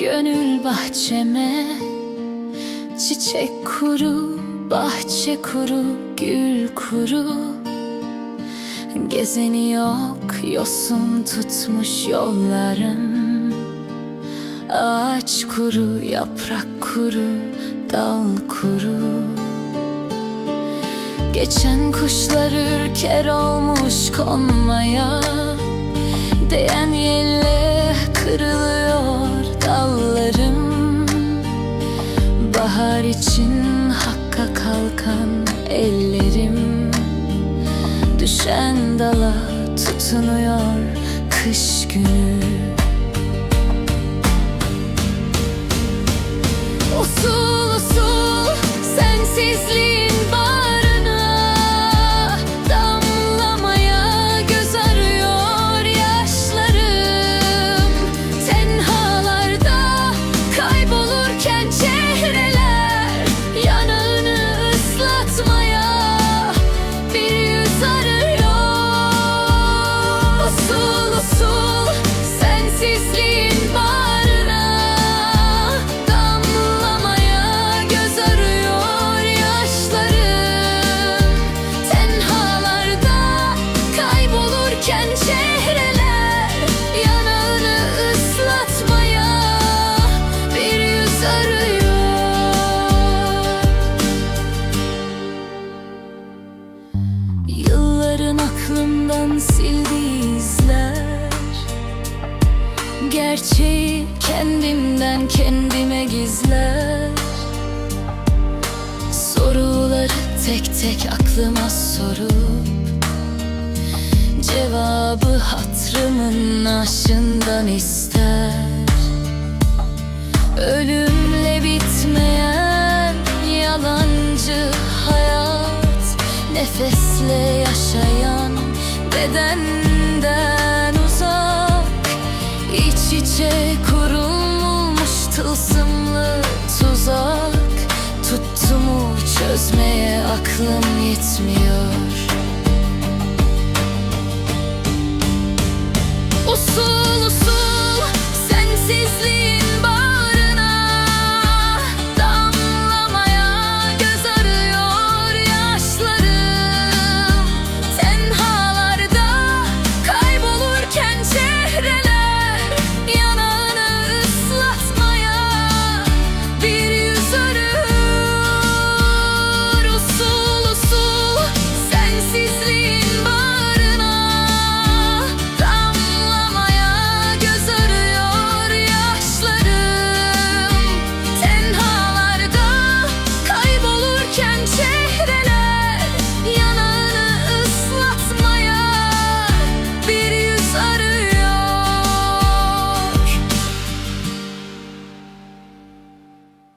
gönül bahçeme. Çiçek kuru, bahçe kuru, gül kuru. Gezeni yok, yosun tutmuş yollarım. Ağaç kuru, yaprak kuru, dal kuru. Geçen kuşlar ürker olmuş konmaya. Değen yelle kırılıyor dallarım. Bahar için hakka kalkan ellerim. Düşen dala tutunuyor kış günü aklımdan sildiği izler. Gerçeği kendimden kendime gizler. Soruları tek tek aklıma sorup Cevabı hatrımın aşından ister. Ölümle bitmeyen yalancı hayat Nefesle yaşayan bedenden uzak İç içe kurulmuş tılsımlı tuzak. Tuttu mu çözmeye aklım yetmiyor